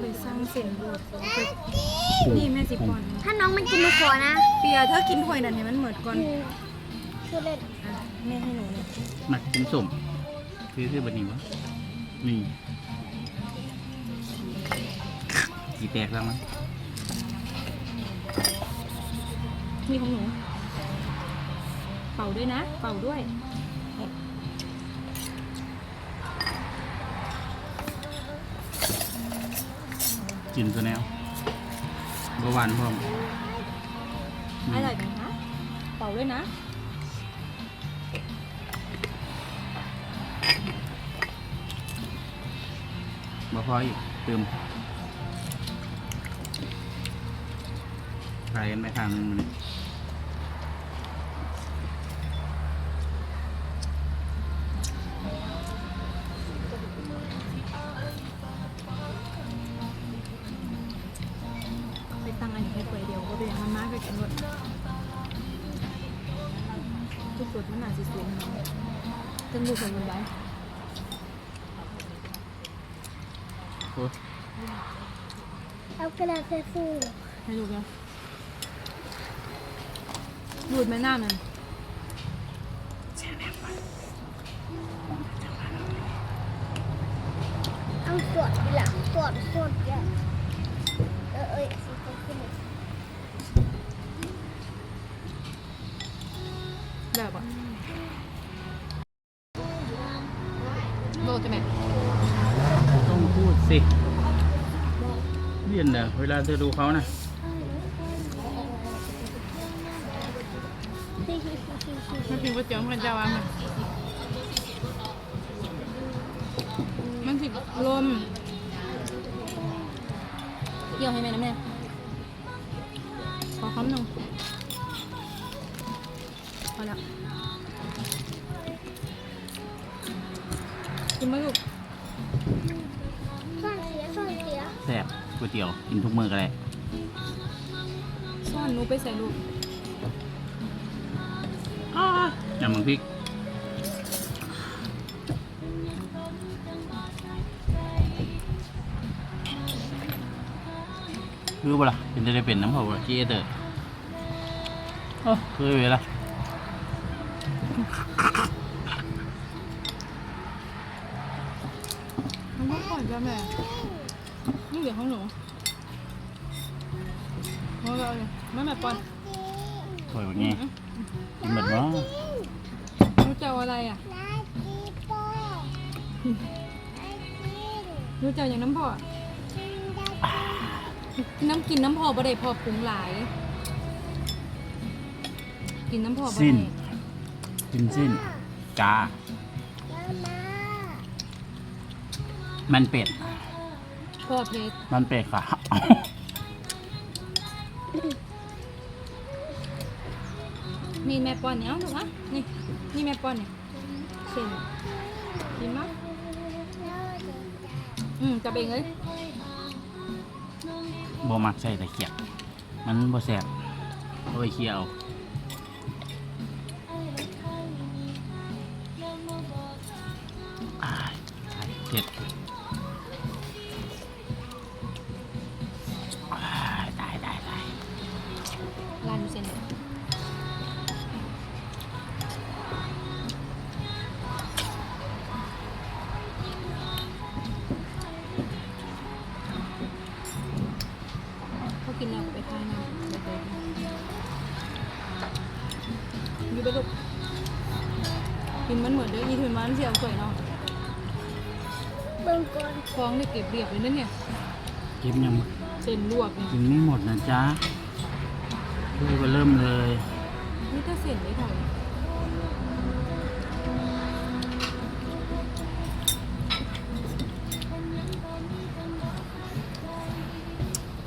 ไปสร้างเสียงดูดน่ากินนี่แม่สิปอนถ้าน้องไม่กินหนูขอนะเปียเธอกินถ้วยนั่นให้มันหมดก่อนคือเล่นอะแม่ให้หนูเนี่ยมักกินส้มคือคือแบบนี้วะนี่กี่แตกแล้วมั้งนี่ของหนู เป่าด้วยนะ เป่าด้วย กินตัวแนวบหวานพร้อมอร่อยไหมคะเป่าด้วยนะบ่พออีกเติมใส่กันไปทางนึงมันไจนดูสมบูรณ์ไว้โอ้เอากระดาษใส่ฟูให้ดูกันดูดไหมหน้ามันเอาสวดดีหลังสวดสวดเยอะ เรียนเด้อเวลาเธอดูเขานะมันกินก๋วยเตี๋ยวมันจะวางมันมันสิลมเกี่ยวให้แม่นะแม่ ตี๋ยวกินทุกมื้อก็ได้ซ่อนหนูไปใส่ลูกน้ำมันพริกคือบ่ล่ะเป็นจะได้เป็นน้ำเผาจีเอเตอร์โอ้คือเวลามันก็ก่อนจ้ะแม่นี่เหลือของหนู เอาเลยเอาเลยแม่แม่ปอนสวยแบบนี้กินแบบว่าหนูจะเอาอะไรอะน่ากินโป้น่ากินหนูจะเอาอย่างน้ำพอน้ำกินน้ำพอบ่ได้พอปรุงหลาย กินน้ำพอบ่สิ้นได้กินสิ้นจ้ามามามันเป็ด พอเพชรมันเป็ดค่ะ ป้อนเนี่ยเอาถูกไหมนี่นี่แม่ป้อนเนี่ยเส้นกินมั้ยอืมจะเป็นเลยบ่มักใส่ตะเกียบมันบ่แสบเอาไปเคี่ยว มีถึงมันเสียวสวยเนาะเบิ่งก่อนฟองนี่เก็บเรียบเลยนั่นเนี่ยกินยังเส้นลวกเนี่ยกินไม่หมดนะจ๊ะช่วยมาเริ่มเลยนี่ถ้าเส้นได้เท่าไหร่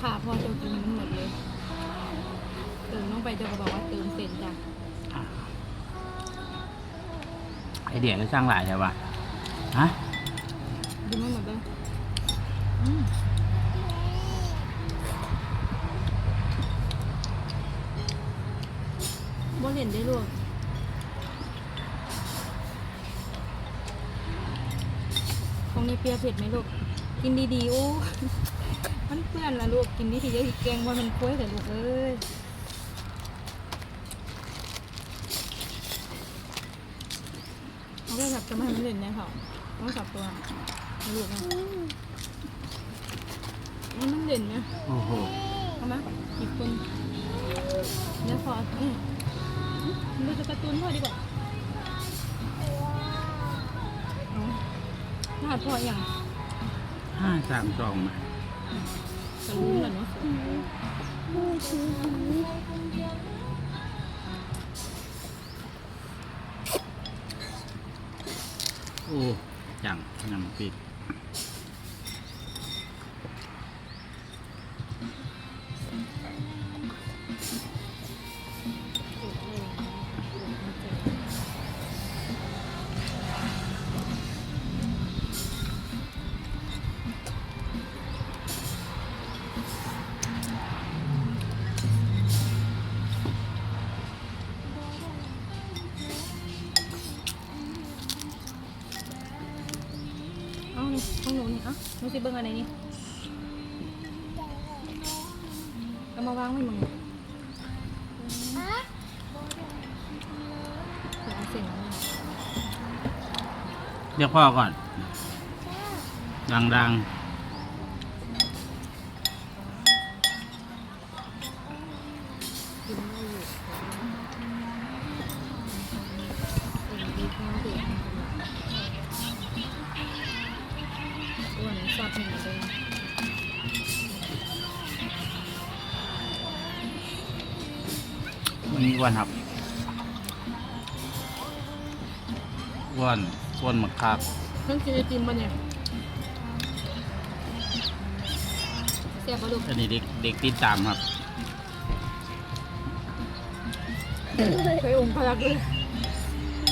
ค่ะพอจะกินมันหมดเลย เติมลงไปเจะบอกว่าเติมเส้นจ้ะ ไอเดียก็สร้างหลายใช่ปะฮะดูมันหมดเลยอืมบ่เห็นได้ลวกของนี่เปรี้ยวเผ็ดไหมลูก กินดีๆโอ้มันเปื้อนละลูก กินดีๆจะแกงว่ามันคุ้ยแต่ลูกเอ้ยเอา ไปสับจะมาให้มันเล่นเนี่ยเขาต้องสับตัวให้ลูกนะนี่มันเด่นเนี่ยโอ้โหเอามาอีกคนเนี่ยพออืมดูจะการ์ตูนพ่อดีกว่าเอาหน้าพ่ออย่างห้าสามสองมาจะรู้เหรอเนาะ โอ้ยังยังปิด เอานี่ของหนูนี่เอะหนูสิเบิ่งอะไรนี่เอามาวางไว้มึงเอะเดี๋ยวเอาเส้นมานี่เรียกพ่อก่อน ดังดั อ้วันครับอ้วนอ้วนมากครับเพิ่งกินไอติมมาเนี่ยเสียบปลาดุกอันนี้เด็กเด็กติดตามครับเคยอมพลักเลย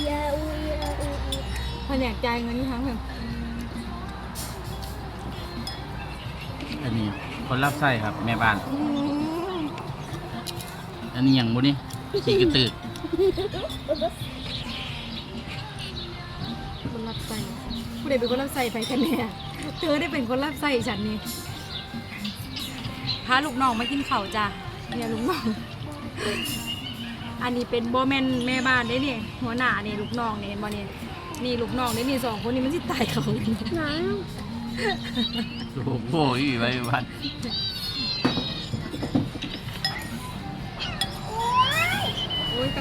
ยาอูยาอูอูแผนกจ่ายเงินนี่ครั้งหนึ่งอันนี้คนรับไส้ครับ แม่บ้านอืมอันนี้อย่างบุนี่ ขี่กระตือกคนรับใส่ผู้ใดเป็นคนรับใส่ไปกันเนี่ยเธอได้เป็นคนรับใส่ฉันนี่พาลูกน้องมากินข้าวจ้ะเนี่ยลูกน้อง อันนี้เป็นโบแมนแม่บ้านได้เนี่ยหัวหน้านี่ลูกน้องเนี่ยเห็นบ่เนี่ยนี่ลูกน้องได้นี่สองคนนี้มันสิตายเขาเลยเนี่ยหนังโอ้โหอีไว้วัน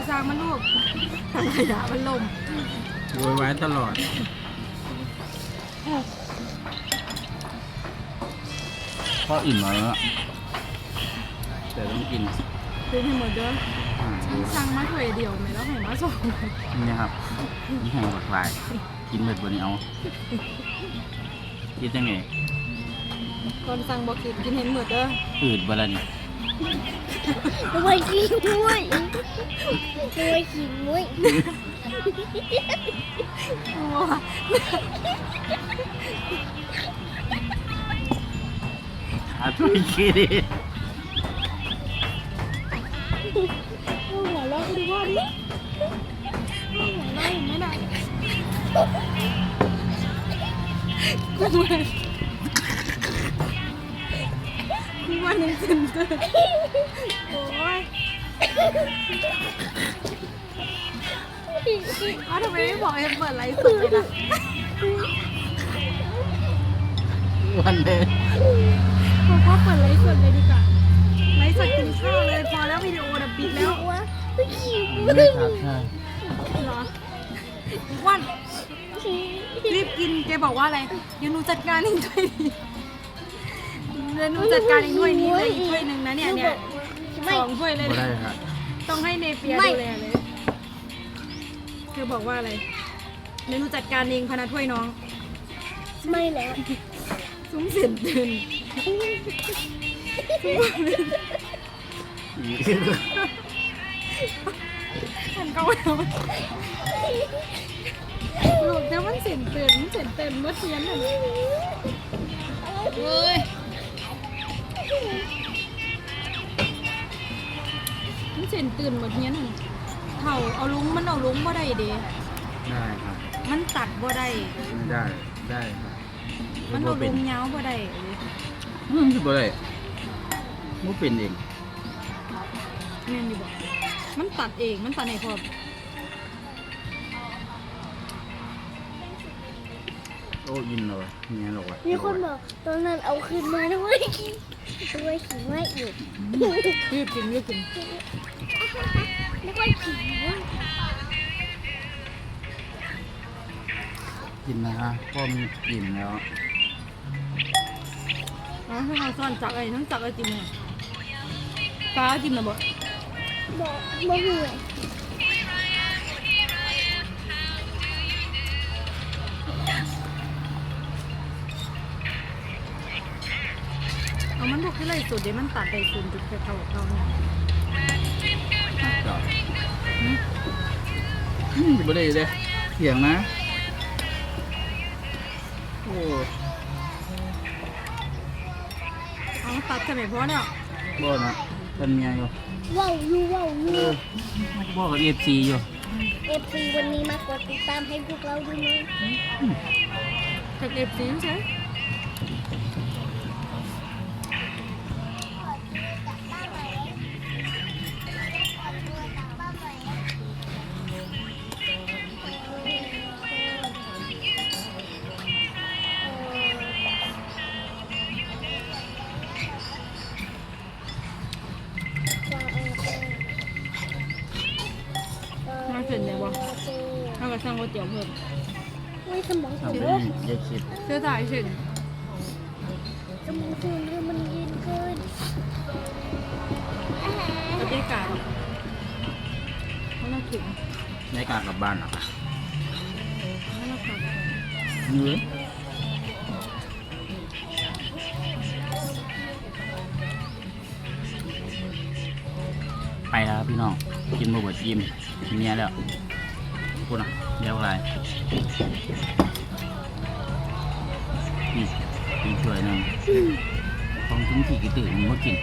โอ้ยกระซังมันลูกถังขยะมันลมโวยวายตลอดพ่ออิ่มแล้วอะแต่ต้องกินซื้อให้หมดเด้ออ่าดูสั่งมาถ้วยเดียวไหมแล้วให้มาสองนี่ครับนี่แห้งหลากหลาย กินเบิดบนนี้เอาคิดยังไงก่อนสั่งบอกกินกินเห็นหมดเด้ออืดบละนี่ ทำไมกินด้วยทำไมกินด้วยโอ้ยอาทุยคิดดิหัวเราะดูว่าดิหัวเราะไม่ได้กูว่า ว่าหนึ่งเซนเตอร์โอ้ยเอาทำไมไม่บอกให้เปิดไลฟ์สดเลยล่ะวันเลยบอกว่าเปิดไลฟ์สดเลยดีกว่าไลฟ์สดกินข้าวเลยพอแล้ววิดีโอดับปิดแล้วว่าไม่คิวใช่เหรออ้วันรีบกินแกบอกว่าอะไรเดี๋ยวหนูจัดการเองด้วยดิ เดี๋ยวหนูจัดการเองด้วยนี่เลยอีกถ้วยหนึ่งนะเนี่ยเนี่ยไม่สองถ้วยเลยไม่เนี่ยได้ครับต้องให้เนเปียไม่ดูแลเลยเธอบอกว่าอะไรเดี๋ยวหนูจัดการเองพานาถ้วยน้องไม่แล้วซุ้มเสียนตื่นฉันก็ไม่รู้ลูกเดี๋ยวมันเสียนตื่นมันเสียนตื่นเมื่อเทียนน่ะ เฮ้ย มันเสียนตื่นเมื่อเทียนน่ะเท่าเอาลุงมันเอาลุงบ่ได้เด้ได้ครับ มันตัดบ่ได้ไม่ได้ได้ครับมันบ่บ่เป็ลนมยาวบ่ได้เลยอืมสิบ่ได้บ่เป็นเอง แม่นอยู่บ่มันตัดเองมันตัดให้พร้อม โอ้ยินเลยเนี่ยหรอกวะมีคนบอกตอนนั้นเอาคืนมาด้วยด้วยขิงไม่อีกรีบกินรีบกินไม่ค่อยขิงนะกินนะฮะก็มีกลิ่นแล้วอ๋อถ้าเราซ่อนจักไอ้ทั้งจักไอ้จิ้มเนี่ยฟ้าจิ้มน่ะบ่บอกบอกเหนื่อย เอามันบอกที่ไรสุดเดี๋ยวมันตัดได้ศูนย์จุดแค่เท่าเท่านี้จ้ะอืมบ่ได้เลยเถียงนะ โอ้เอาตัดใช่ไหมเพราะเนี่ยบ่นะเป็นไงอยู่ว้าวยูว้าวเอยูอบอกกับ FC อยู่เอฟซีวันนี้มากดติดตามให้พวกเราด้วยนะจากเอฟซีใช่ บ่ถ้าก็สั่งก๋วยเตี๋ยวเพิ่มไม่สมองทำสูได้งเย็ดสิบเสื้อถ่ายเสร็จสมองสูงคือมันยืนขึ้นบรรยากาศมันน่าถึงในการกลับบ้านหรอคะมันน่าขับเนื้อไปแล้วครับพี่น้อง กินบะบดยิ้มเมียแล้ว คนอะเดี๋ยวอะไรนี่กินช่วยหนึงต้องถึงที่กี่ตื่นมึงมากิน